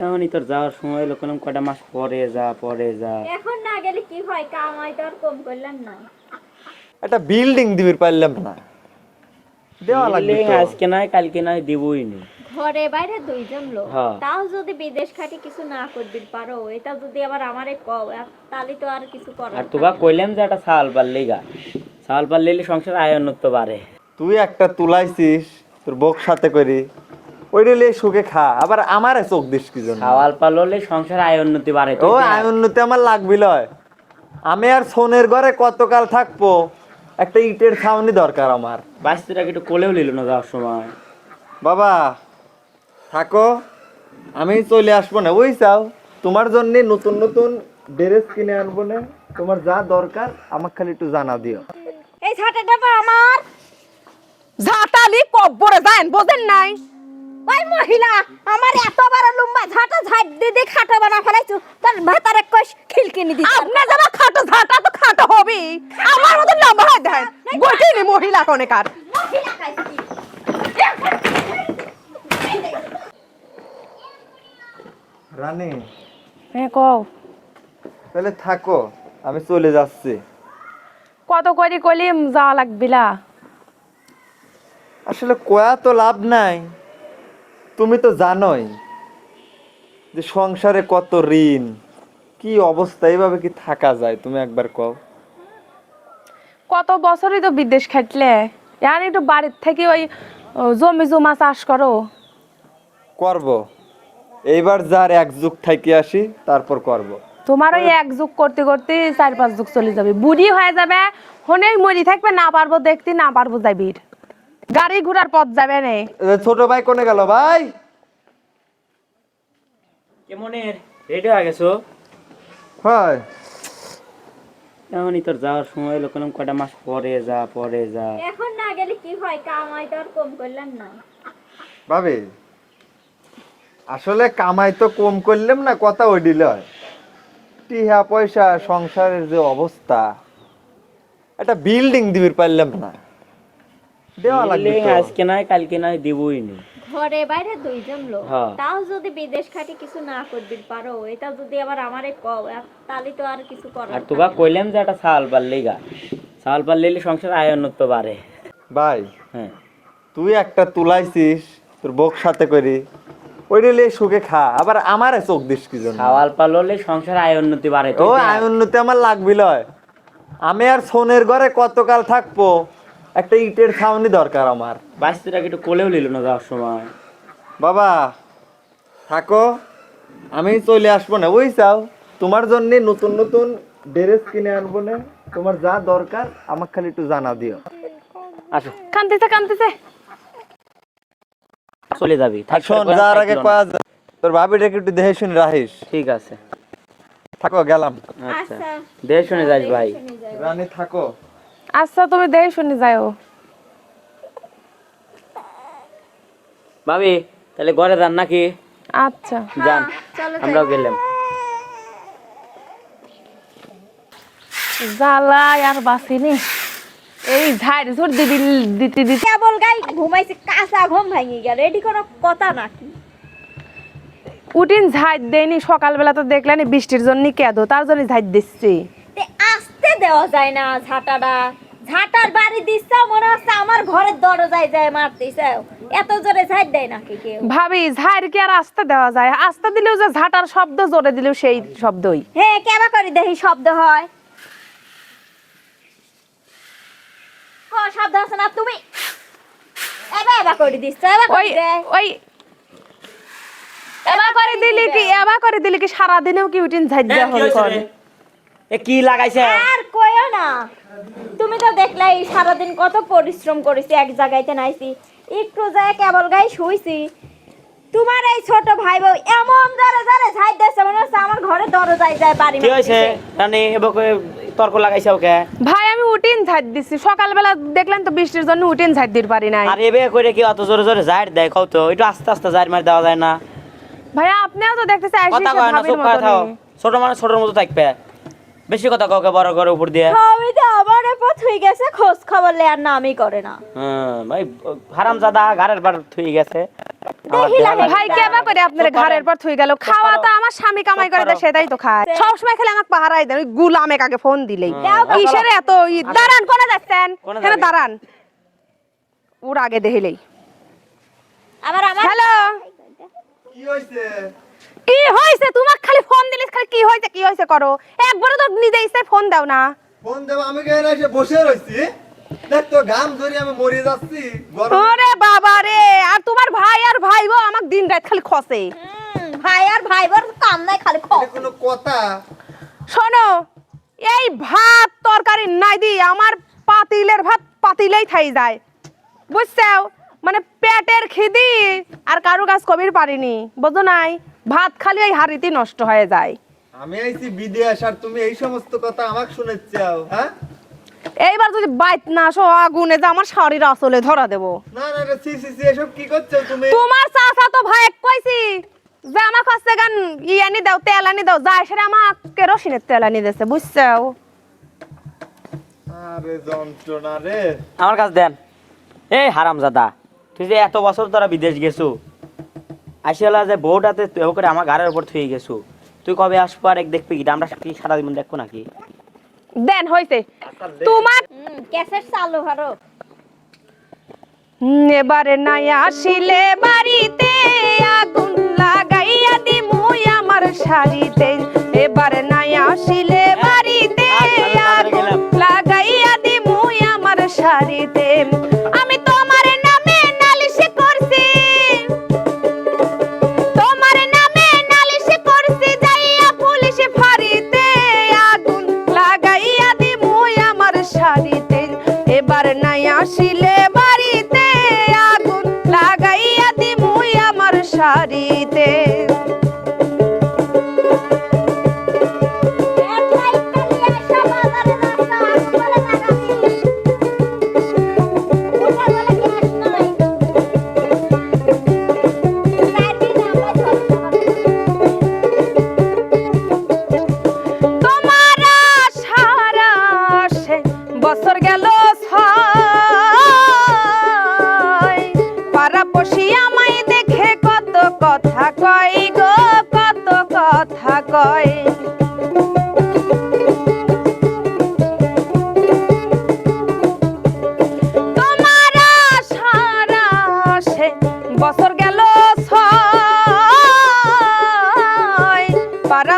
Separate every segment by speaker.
Speaker 1: এমনই তোর যাওয়ার সময় হলো কোনো কটা মাস পরে যা পরে যা।
Speaker 2: এখন না গেলে কি হয়? কামাই তো আর কম করলাম না।
Speaker 3: একটা বিল্ডিং দিবির পারলাম না। দেওয়া লাগবে তো।
Speaker 1: আজকে নয় কালকে নয় দিবই নি।
Speaker 2: ঘরে বাইরে দুইজন লোক।
Speaker 1: হ্যাঁ।
Speaker 2: তাও যদি বিদেশ খাটি কিছু না করবি পারো। এটা যদি আবার আমারে কও তাহলে তো আর কিছু করার
Speaker 1: আর তোবা কইলাম যে একটা সাল পারলেই গা। সাল পারলেই সংসার আয় উন্নত বাড়ে।
Speaker 3: তুই একটা তুলাইছিস তোর বক সাথে করি। ওইটা সুখে খা। আবার আমারে চোখ দিস কি জন্য?
Speaker 1: খাওয়াল পারলে সংসার আয় উন্নতি বাড়ে
Speaker 3: ও আয় উন্নতি আমার লাগবি লয়। আমি আর সোনের ঘরে কতকাল থাকব? একটা ইটের ছাউনি দরকার আমার।
Speaker 1: বাস্তিটাকে একটু কোলেও নিল না যাওয়ার সময়।
Speaker 3: বাবা থাকো। আমি চলে আসব না ওই চাও তোমার জন্য নতুন নতুন ড্রেস কিনে আনব না। তোমার যা দরকার আমাকে খালি একটু জানা দিও।
Speaker 2: এই ছাটাটা আমার।
Speaker 4: ঝাঁটালি কব্বরে যান বোঝেন নাই?
Speaker 2: ওই মহিলা আমার এত বড় লম্বা ঝাঁটা ঝাঁট দিয়ে খাটো বানা ফেলাইছো তার ভাতারে কষ খিলকিনি দি
Speaker 4: আপনার যারা খাটো ঝাঁটা তো খাটো হবে। আমার মতো লম্বা হয় দেন গোটিনি মহিলা
Speaker 2: খাইছি
Speaker 3: রানী।
Speaker 4: হ্যাঁ কও।
Speaker 3: তাহলে থাকো আমি চলে যাচ্ছি।
Speaker 4: কত করি কলিম যাওয়া লাগবিলা।
Speaker 3: আসলে কয়া তো লাভ নাই। তুমি তো জানোই যে সংসারে কত ঋণ কি অবস্থা এইভাবে কি থাকা যায় তুমি একবার কও।
Speaker 4: কত বছরই তো বিদেশ খাটলে এখন একটু বাড়ির থেকে ওই জমি জমা চাষ করো।
Speaker 3: করব। এইবার যার এক যুগ থাকি আসি তারপর করব।
Speaker 4: তোমার ওই এক যুগ করতে করতে চার পাঁচ যুগ চলে যাবে। বুড়ি হয়ে যাবে হনেই মরি থাকবে না পারব দেখতে না পারব যাবির গাড়ি ঘোড়ার পথ যাবে নে।
Speaker 3: ছোট ভাই কোনে গেল ভাই?
Speaker 1: কেমনের রেডি হয়ে গেছো?
Speaker 3: হয়।
Speaker 1: এমনই তোর যাওয়ার সময় হলো কোনো কটা মাস পরে যা পরে যা।
Speaker 2: এখন না গেলে কি হয় কামাই তো আর কম করলাম না।
Speaker 3: ভাবি আসলে কামাই তো কম করলাম না কথা ওই দিল টিহা পয়সা সংসারের যে অবস্থা একটা বিল্ডিং দিবির পারলাম না। দেওয়া লাগবে
Speaker 1: আজকে নয় কালকে নয় দিবই নি
Speaker 2: ঘরে বাইরে দুইজন লোক।
Speaker 1: হ্যাঁ।
Speaker 2: তাও যদি বিদেশ খাটি কিছু না করবি পারো এটা যদি আবার আমারে কও তাহলে তো আর কিছু করার
Speaker 1: আর তোবা কইলাম যে একটা সাল সাল সংসার আয় উন্নত বাড়ে।
Speaker 3: ভাই
Speaker 1: হ্যাঁ।
Speaker 3: তুই একটা তুলাইছিস তোর বক সাথে করি। ওইটা লিয়ে সুখে খা আবার আমারে চোখ দিস কি জন্য?
Speaker 1: খাওয়াল পারলে সংসার আয় উন্নতি বাড়ে
Speaker 3: ও আয় উন্নতি আমার লাগবি লয় আমি আর সোনের ঘরে কতকাল থাকব? একটা ইটের ছাউনি দরকার আমার।
Speaker 1: বাস্তিটাকে একটু কোলেও নিল না যাওয়ার সময়।
Speaker 3: বাবা থাকো আমি চলে আসব না ওই চাও তোমার জন্য নতুন নতুন ড্রেস কিনে আনব না তোমার যা দরকার আমাকে খালি একটু জানা দিও।
Speaker 1: আসো।
Speaker 4: কান্দিছে কান্দিছে
Speaker 1: চলে যাবি থাক
Speaker 3: শোন যার আগে কয়া যা- তোর ভাবিটাকে একটু দেখে শুনে রাখিস।
Speaker 1: ঠিক আছে।
Speaker 3: থাকো গেলাম।
Speaker 1: আচ্ছা।
Speaker 2: আচ্ছা।
Speaker 1: দেখে শুনে যাস ভাই।
Speaker 3: রানী থাকো।
Speaker 4: আচ্ছা তুমি দেখে শুনে যাও
Speaker 1: ভাবি তাহলে ঘরে যান নাকি?
Speaker 4: আচ্ছা।
Speaker 1: যান
Speaker 2: যাই।
Speaker 1: আমরাও গেলাম।
Speaker 4: জ্বালা আর বাসিনি এই ঝাড় ঝুড় দিদি দিতে দিতে।
Speaker 2: কেবল গাই ঘুমাইছে কাঁচা ঘুম ভাঙি গেল। এটি কোনো কথা নাকি?
Speaker 4: উঠিন ঝাড় দেয়নি সকালবেলা তো দেখলেনি বৃষ্টির জন্য কেদো তার জন্য ঝাড় দিচ্ছি।
Speaker 2: তে দেওয়া যায় না ঝাঁটাটা। ঝাঁটার বাড়ি দিচ্ছে মনে হচ্ছে আমার ঘরের দরজায় যায় মারতেছে। এত জোরে ঝাঁট দেয় নাকি কেউ?
Speaker 4: ভাবি ঝাড় কি আর আস্তে দেওয়া যায়? আস্তে দিলেও যে ঝাঁটার শব্দ জোরে দিলেও সেই শব্দই।
Speaker 2: হ্যাঁ কেবা করে দেখি শব্দ হয়। ও শব্দ আছে না তুমি এবার এবার করে দিচ্ছ এবার করে
Speaker 4: ওই এবার করে দিলি কি এবার করে দিলি কি সারাদিনেও কি উঠিন ঝাড় দেওয়া হল করে
Speaker 1: এ কি লাগাইছে?
Speaker 2: আর কইও না। তুমি তো দেখলাই সারাদিন কত পরিশ্রম করেছি এক জায়গায়তে নাইছি। একটু যায় কেবল গায়ে শুইছি। তোমার এই ছোট ভাই বউ এমন ঝাই মনে হচ্ছে আমার ঘরে দরজায় যায় বাড়ি
Speaker 1: কি হয়েছে? রানী এবার তর্ক লাগাইছে ওকে?
Speaker 4: ভাই আমি উঠিন ঝাড় দিচ্ছি সকালবেলা দেখলেন তো বৃষ্টির জন্য উঠিন ঝাড় দিতে পারি নাই।
Speaker 1: আর এবে করে কি অত জোরে জোরে জার দেয়? কও তো একটু আস্তে আস্তে জার মার দেওয়া যায় না।
Speaker 4: ভাইয়া আপনিও তো দেখতেছি
Speaker 1: কথা কয় না চুপ ছোট মানুষ ছোটর মতো থাকবে। বেশি কথা কাউকে বড় করে উপর দিয়ে।
Speaker 2: সবই তো আমার পথ হয়ে গেছে খোঁজ খবর লেয়ার নামই করে না।
Speaker 1: হ্যাঁ ভাই হারাম জাদা ঘরের বার থুই গেছে।
Speaker 4: ভাই কেবা করে আপনার ঘরের পর থুই গেল? খাওয়া তো আমার স্বামী কামাই করে দেয় সেটাই তো খায়। সবসময় খেলে আমাকে পাহারাই দেন ওই গুলামে কাকে ফোন দিলেই।
Speaker 2: দাও,
Speaker 4: কিসের এত দাঁড়ান কোনে যাচ্ছেন? এখানে দাঁড়ান। ওর আগে দেখিলেই।
Speaker 2: আবার আমার
Speaker 4: হ্যালো।
Speaker 3: কি হয়েছে
Speaker 4: কি হয়েছে তোমার খালি ফোন দিলিস খালি কি হয়েছে কি হয়েছে করো? একবারও তো নিজে ফোন দাও না।
Speaker 3: ফোন দেবো আমি কেন এসে বসে রয়েছি দেখ তো ঘাম ধরে আমি মরে যাচ্ছি
Speaker 4: ওরে বাবা রে আর তোমার ভাই আর আমাকে দিন রাত খালি খসে।
Speaker 2: ভাই আর ভাই বোর কাম নাই খালি খো
Speaker 3: কোনো কথা।
Speaker 4: শোনো এই ভাত তরকারি নাই দি আমার পাতিলের ভাত পাতিলেই থাই যায়। বুঝছ মানে পেটের খিদি আর কারও কাজ কবির পারিনি। বোঝো নাই ভাত খালি ওই হাড়িতে নষ্ট হয়ে যায়।
Speaker 3: আমি আইছি বিদেশ আর তুমি এই সমস্ত কথা আমাকে শুনেছাও হ্যাঁ?
Speaker 4: এইবার যদি বাইত না আসো আগুনে যে আমার শাড়ির আসলে ধরা দেবো।
Speaker 3: না না এটা সি সি সি এসব কি করছ তুমি?
Speaker 4: তোমার চাচা তো ভাই কইছি যে আমার কাছে গান ই আনি দাও তেল আনি দাও যায় সেটা আমাকে কেরোসিনের তেল আনি দিয়েছে বুঝছ
Speaker 3: আরে যন্ত্রণা রে।
Speaker 1: আমার কাছে দেন। এই হারামজাদা তুই যে এত বছর তোরা বিদেশ গেছু আসিয়ালা যে বউটাতে তুই করে আমার ঘরের উপর থুয়ে গেছু তুই কবে আসব আর এক দেখবি কি আমরা কি সারা জীবন দেখব নাকি?
Speaker 4: দেন হইছে। তোমার
Speaker 2: ক্যাসেট চালু করো।
Speaker 4: এবারে নাই আসিলে বাড়িতে আগুন লাগাইয়া দিমুই আমার শাড়িতে। এবারে নাই আসিলে বাড়িতে আগুন লাগাইয়া দিমুই আমার শাড়িতে। আমার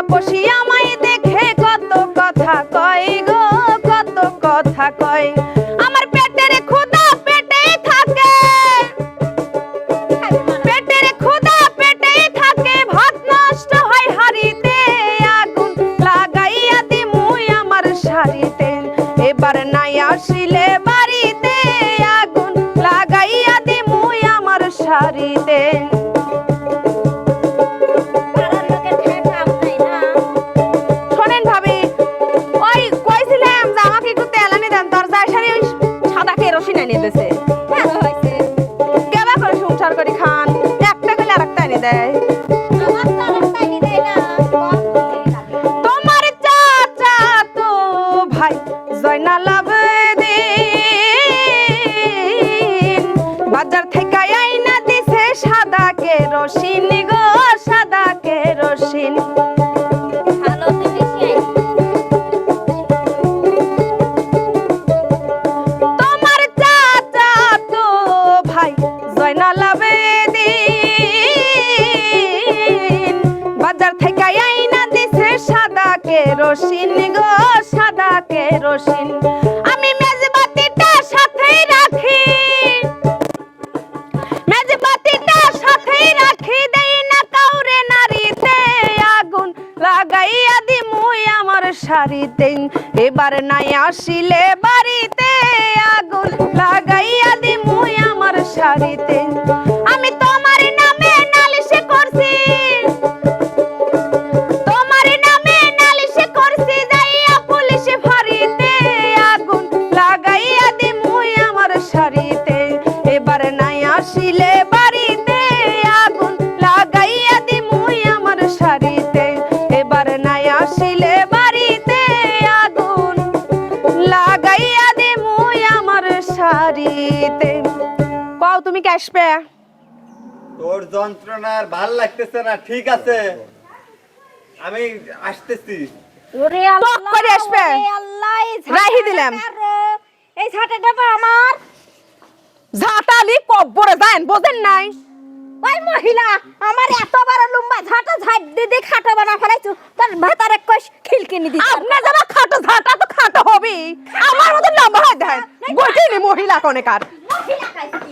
Speaker 4: পাড়াপড়শি ভাই জয়নালাভ দিন বাজার থেকে আইনা দিছে সাদা কেরোসিন গো। কেরোসিন গো, সাদা কেরোসিন। আমি মেজবাতিটা সাথেই রাখি। মেজবাতিটা সাথেই রাখি, দেই না কাউরে নারীতে আগুন। লাগাইয়া দিমুই আমার শাড়িতে। এবার নাই আসিলে বাড়িতে আগুন। লাগাইয়া দিমুই আমার শাড়িতে। শাড়িতে কও তুমি কে আসবে?
Speaker 3: তোর যন্ত্রণার ভালো লাগতেছে না ঠিক আছে। আমি আসতেছি।
Speaker 2: ওরে আল্লাহ
Speaker 4: করে আসবে।
Speaker 2: আল্লাহ
Speaker 4: রাহি দিলাম।
Speaker 2: এই ঝাঁটাটা তো আমার।
Speaker 4: ঝাঁটালি কব্বরে যান বোঝেন নাই?
Speaker 2: ওই মহিলা আমার এত বড় লম্বা ঝাঁটা ঝাঁট দিয়ে খাটা বানা ফেলাইছো তার ভাতারে কষ খিলকিনি দিতে
Speaker 4: আপনার যাবা খাটো ঝাঁটা তো খাটো হবে আমার মতো লম্বা হয় দেন। গোটিনি মহিলা কোনেকার।
Speaker 2: মহিলা খাইছে।